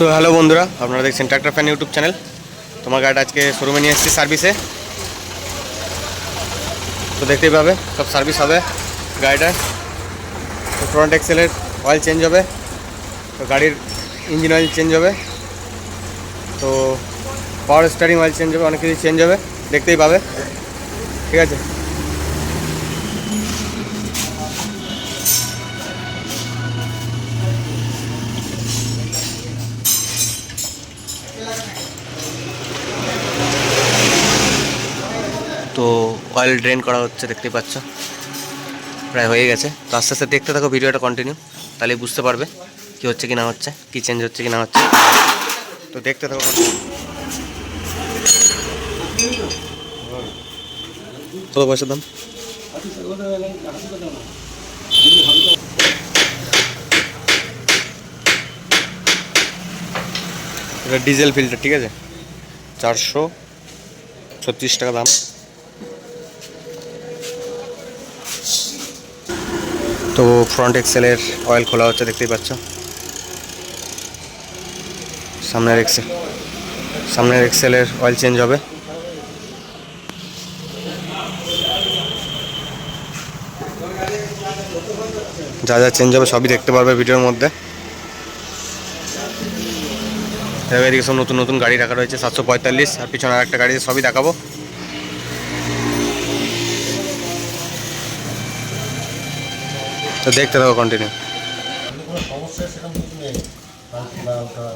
তো হ্যালো বন্ধুরা, আপনারা দেখছেন ট্র্যাক্টর ফ্যান ইউটিউব চ্যানেল তোমার গাড়িটা আজকে শোরুমে নিয়ে এসেছি সার্ভিসে তো দেখতেই পাবে, সব সার্ভিস হবে গাড়িটার। তো ফ্রন্ট এক্সেলের অয়েল চেঞ্জ হবে, তো গাড়ির ইঞ্জিন অয়েল চেঞ্জ হবে, তো পাওয়ার স্টারিং অয়েল চেঞ্জ হবে, অনেক কিছু চেঞ্জ হবে, দেখতেই পাবে। ঠিক আছে? অয়েল ড্রেন করা হচ্ছে, দেখতেই পাচ্ছ। প্রায় হয়ে গেছে। তো আস্তে আস্তে দেখতে থাকো, ভিডিওটা কন্টিনিউ তাহলে বুঝতে পারবে কি হচ্ছে, কি না হচ্ছে, কি চেঞ্জ হচ্ছে, কি না হচ্ছে। তো দেখতে থাকো। কত পয়সার দাম? ডিজেল ফিল্টার ঠিক আছে? চারশো ছত্রিশ টাকা দাম। তো ফ্রন্ট এক্সেলের অয়েল খোলা হচ্ছে, দেখতেই পাচ্ছ। সামনের এক্সেল সামনের এক্সেলের অয়েল চেঞ্জ হবে। যা যা চেঞ্জ হবে, সবই দেখতে পারবে ভিডিওর মধ্যে। এদিকে সব নতুন নতুন গাড়ি রাখা রয়েছে, সাতশো পঁয়তাল্লিশ, আর পিছনে আর একটা গাড়ি, সবই দেখাবো। তো দেখতে থাকো কন্টিনিউ কোনো সমস্যা সেরকম কিছু নেই পাঁচলা ওটা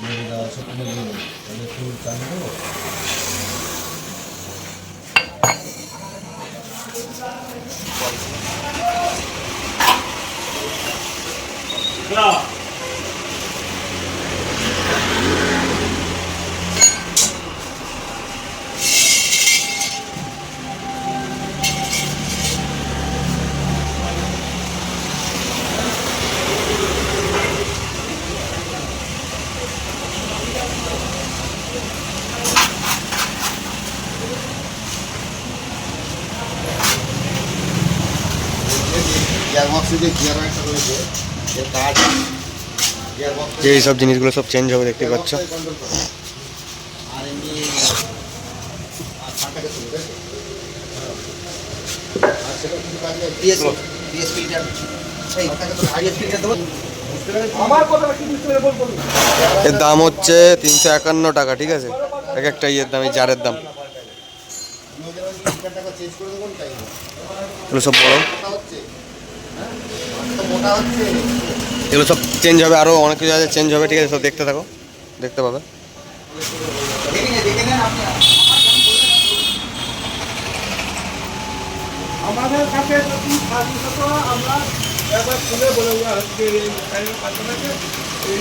মেরে দেওয়া সব কোনো নেই তাহলে একটু চালিয়ে দেবো গিয়ার বক্সে যে গিয়ার একটা রয়েছে যে কাজ গিয়ার বক্স যে এই সব জিনিসগুলো সব চেঞ্জ হবে দেখতে পাচ্ছ। আর এমনি এর দাম হচ্ছে তিনশো একান্ন টাকা ঠিক আছে? এক একটা ইয়ের দাম এই জারের দাম? এগুলো সব বড় মোটা হচ্ছে হ্যাঁ তো মোটা হচ্ছে এগুলো সব চেঞ্জ হবে আরও অনেক কিছু আছে চেঞ্জ হবে, ঠিক আছে, সব দেখতে থাকো, দেখতে পাবে। আমাদের কাছে আমরা একবার খুলে বলে এই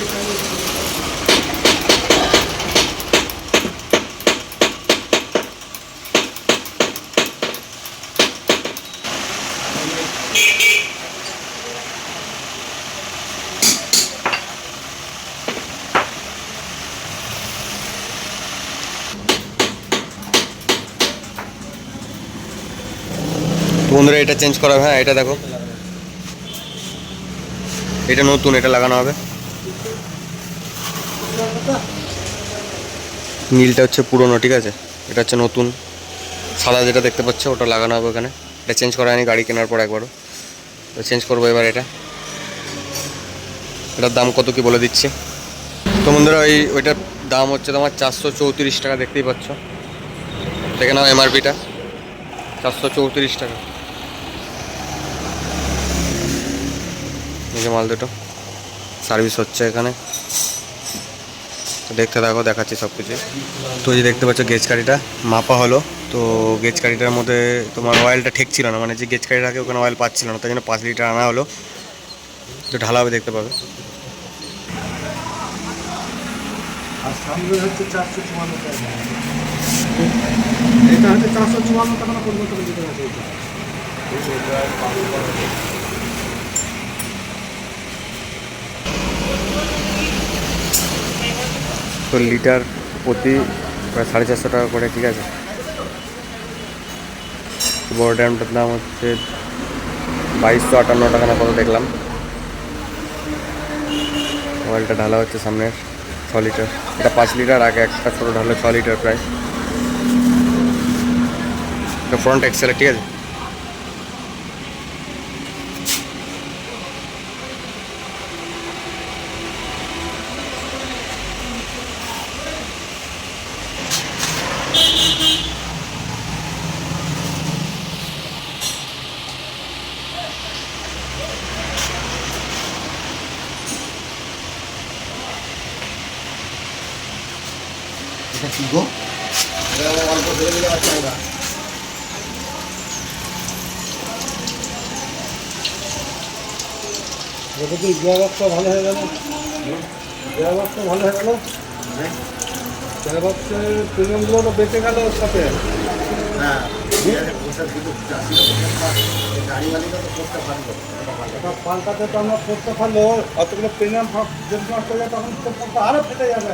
বন্ধুরা, এটা চেঞ্জ করা হ্যাঁ এটা দেখো। এটা নতুন, এটা লাগানো হবে। নীলটা হচ্ছে পুরনো, ঠিক আছে? এটা হচ্ছে নতুন। সাদা যেটা দেখতে পাচ্ছ, ওটা লাগানো হবে ওখানে। এটা চেঞ্জ করা হয়নি, গাড়ি কেনার পর একবারও। চেঞ্জ করব এবার এটা। এটার দাম কত কি বলে দিচ্ছি? তো বন্ধুরা, ওই ওইটার দাম হচ্ছে তোমার চারশো চৌত্রিশ টাকা, দেখতেই পাচ্ছ। দেখে নাও এমআরপিটা চারশো চৌত্রিশ টাকা। এই যে মাল দুটো। সার্ভিস হচ্ছে এখানে। দেখতে থাকো, দেখাচ্ছি সব কিছু। তো যে দেখতে পাচ্ছ গেজ গাড়িটা, মাপা হলো। তো গেজ গাড়িটার মধ্যে তোমার অয়েলটা ঠেকছিল না মানে যে গেজ গাড়ি থাকে ওখানে অয়েল পাচ্ছিল না তাই জন্য পাঁচ লিটার আনা হলো। তো ঢালা হবে দেখতে পাবে। এটা হচ্ছে চারশো চুয়ান্ন টাকা দিতে আছে এটা তো লিটার প্রতি প্রায় সাড়ে চারশো টাকা করে, ঠিক আছে? বড় ড্যামটার দাম হচ্ছে বাইশশো আটান্ন টাকা না কত দেখলাম। অয়েলটা ঢালা হচ্ছে সামনের ছ লিটার। এটা পাঁচ লিটার, আগে একটা ছোটো ঢালো ছ লিটার প্রায়। এটা ফ্রন্ট এক্সেল ঠিক আছে? এটা কি গো? অল্প ধরে দিলে আর ভালো হয়ে গেল? ভালো হয়ে গেল? প্রিমিয়ামগুলো তো বেঁচে গেল ওর সাথে। হ্যাঁ পাল্টাতে তো আমরা করতে পারল অতগুলো প্রিমিয়াম তখন আরও ফেটে যাবে।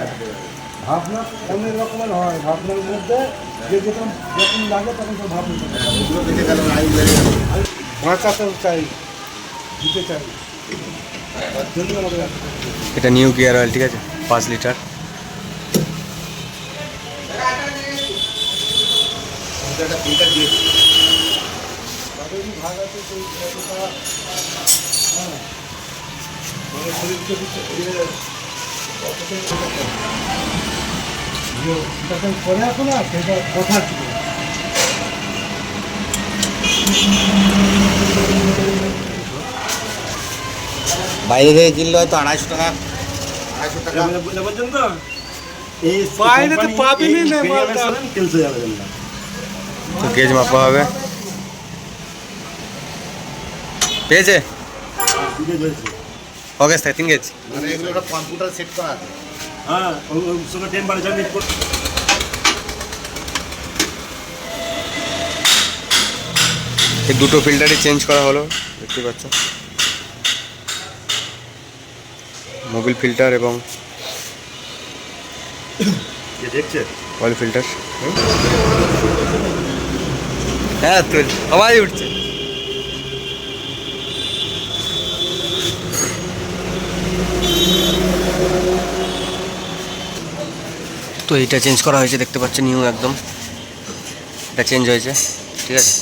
ভাবনা অনেক রকমের হয় ভাবনার মধ্যে যে যেরকম যখন লাগে তখন তো ভাবনা বাঁচাতেও চাই দিতে চাই। এটা নিউ গিয়ার অয়েল ঠিক আছে? পাঁচ লিটার। ভাগ আছে হ্যাঁ। শরীরকে অতটাই করে করে। যেটা করে আসো না সেটা কথা ছিল বাইরে থেকে কিনলে হয়তো আড়াইশো টাকা। আড়াইশো টাকা বলছেন তো বাইরে তো পাবিনি না মালটা। তো গেজ মাপা হবে। পেয়েছে? থেকে তিন গেজ মানে এগুলো কম্পিউটার সেট করা আছে। হ্যাঁ টেম্পারেচার মিট দুটো ফিল্টারই চেঞ্জ করা হলো দেখতে পাচ্ছ। মোবিল ফিল্টার এবং দেখছে? অয়েল ফিল্টার হ্যাঁ তুই সবাই উঠছে। তো এইটা চেঞ্জ করা হয়েছে, দেখতে পাচ্ছ নিউ একদম। এটা চেঞ্জ হয়েছে, ঠিক আছে?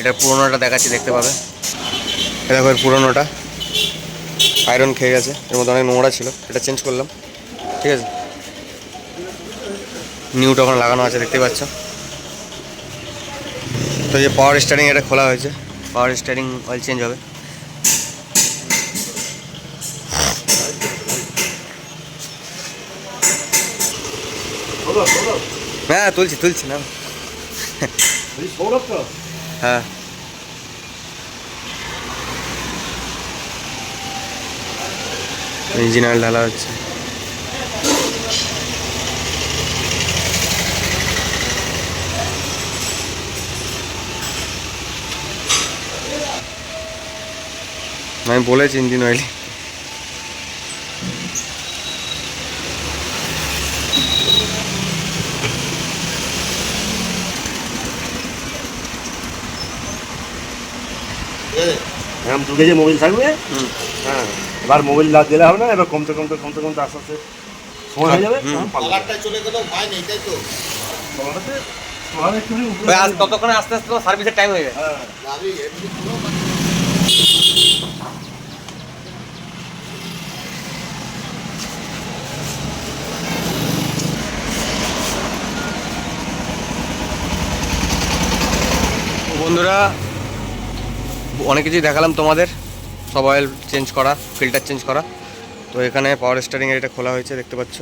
এটা পুরোনোটা দেখাচ্ছি, দেখতে পাবে। এটা এর পুরোনোটা। আয়রন খেয়ে গেছে, এর মধ্যে অনেক নোংরা ছিল, এটা চেঞ্জ করলাম, ঠিক আছে? নিউটা ওখানে লাগানো আছে, দেখতে পাচ্ছ? তো যে পাওয়ার স্টারিং এটা খোলা হয়েছে পাওয়ার স্টারিং অয়েল চেঞ্জ হবে। হ্যাঁ তুলছি তুলছি না সৌরভ তো হ্যাঁ ঢালা হচ্ছে। আমি বলেছি ইঞ্জিন অয়েল এরকম দু কেজি মোবাইল থাকবে হ্যাঁ এবার মোবাইল না দিলে হবে না এবার কমতে কমতে কমতে কমতে আস্তে আস্তে সময় হয়ে যাবে। চলে গেলেও ভয় নেই তাই তো? তোমাদের তোমাদের একটু উপরে ওই আজ ততক্ষণে আস্তে আস্তে সার্ভিসের টাইম হয়ে যায়। হ্যাঁ। না, আমি এমনি পুরো তো বন্ধুরা অনেক কিছুই দেখালাম তোমাদের। সব অয়েল চেঞ্জ করা ফিল্টার চেঞ্জ করা। তো এখানে পাওয়ার স্টারিংয়ের এটা খোলা হয়েছে, দেখতে পাচ্ছ।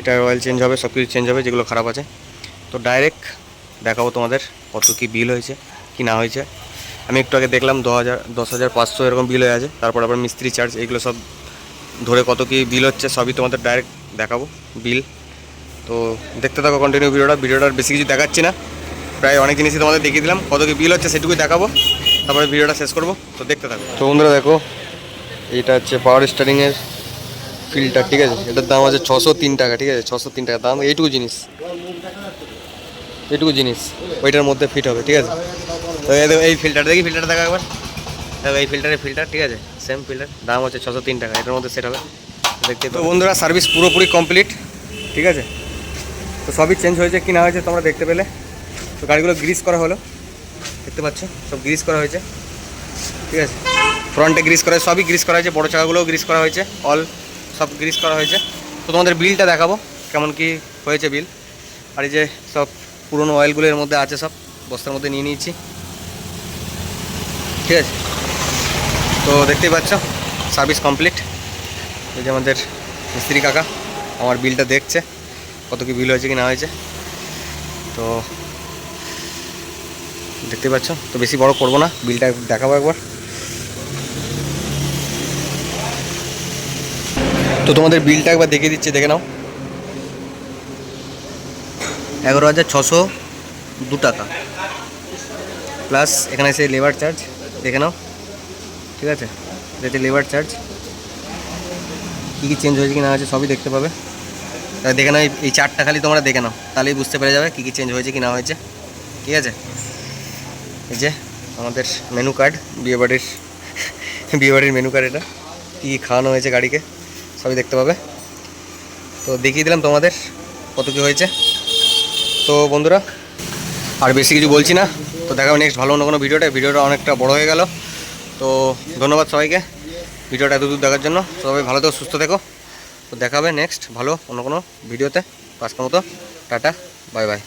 এটা অয়েল চেঞ্জ হবে, সব কিছু চেঞ্জ হবে, যেগুলো খারাপ আছে। তো ডাইরেক্ট দেখাবো তোমাদের কত কি বিল হয়েছে, কি না হয়েছে। আমি একটু আগে দেখলাম দশ হাজার দশ হাজার পাঁচশো এরকম বিল হয়ে আছে। তারপর আবার মিস্ত্রি চার্জ এগুলো সব ধরে কত কি বিল হচ্ছে, সবই তোমাদের ডাইরেক্ট দেখাবো বিল তো দেখতে থাকো কন্টিনিউ ভিডিওটা ভিডিওটার বেশি কিছু দেখাচ্ছি না। প্রায় অনেক জিনিসই তোমাদের দেখিয়ে দিলাম। কত কি বিল হচ্ছে সেটুকুই দেখাবো। তারপরে ভিডিওটা শেষ করব তো দেখতে থাকো। তো বন্ধুরা দেখো এইটা হচ্ছে পাওয়ার স্টারিংয়ের ফিল্টার ঠিক আছে? এটার দাম আছে ছশো তিন টাকা ঠিক আছে? ছশো তিন টাকা দাম এইটুকু জিনিস। এইটুকু জিনিস ওইটার মধ্যে ফিট হবে ঠিক আছে? তো এই এই ফিল্টার দেখি ফিল্টার দেখা একবার। দেখো এই ফিল্টারের ফিল্টার ঠিক আছে? সেম ফিল্টার দাম হচ্ছে ছশো তিন টাকা এটার মধ্যে সেট হবে। দেখতে তো বন্ধুরা সার্ভিস পুরোপুরি কমপ্লিট ঠিক আছে? তো সবই চেঞ্জ হয়েছে কি না হয়েছে তোমরা দেখতে পেলে। তো গাড়িগুলো গ্রিস করা হলো। দেখতে পাচ্ছ সব গ্রিস করা হয়েছে। ঠিক আছে? ফ্রন্টে গ্রিস করা সবই গ্রিস করা হয়েছে, বড়ো চাকাগুলোও গ্রিস করা হয়েছে অল সব গ্রিস করা হয়েছে। তো তোমাদের বিলটা দেখাবো, কেমন কি হয়েছে বিল। আর এই যে সব পুরনো অয়েলগুলো এর মধ্যে আছে সব, বস্তার মধ্যে নিয়ে নিয়েছি। ঠিক আছে? তো দেখতেই পাচ্ছ সার্ভিস কমপ্লিট এই যে আমাদের মিস্ত্রি কাকা, আমার বিলটা দেখছে, কত কি বিল হয়েছে কি না হয়েছে। তো দেখতে পাচ্ছ? তো বেশি বড় করব না, বিলটা দেখাবো একবার। তো তোমাদের বিলটা একবার দেখিয়ে দিচ্ছি, দেখে নাও। এগারো হাজার ছশো দু টাকা। প্লাস এখানে আছে লেবার চার্জ দেখে নাও। ঠিক আছে? এটা লেবার চার্জ কী কী চেঞ্জ হয়েছে কি না হয়েছে সবই দেখতে পাবে। তাহলে দেখে নাও, এই চারটা খালি তোমরা দেখে নাও। তাহলেই বুঝতে পেরে যাবে কী কী চেঞ্জ হয়েছে কি না হয়েছে। ঠিক আছে? এই যে আমাদের মেনু কার্ড বিয়েবাড়ির বিয়েবাড়ির মেনু কার্ড এটা। কী খাওয়ানো হয়েছে গাড়িকে, সবই দেখতে পাবে। তো দেখিয়ে দিলাম তোমাদের কত কী হয়েছে। তো বন্ধুরা, আর বেশি কিছু বলছি না। তো দেখাবো নেক্সট ভালো অন্য কোনো ভিডিওটা। ভিডিওটা অনেকটা বড় হয়ে গেল। তো ধন্যবাদ সবাইকে। ভিডিওটা এত দূর দেখার জন্য। সবাই ভালো থেকো, সুস্থ থেকো। তো দেখাবে নেক্সট ভালো অন্য কোনো ভিডিওতে। আজকের মতো, টাটা বাই বাই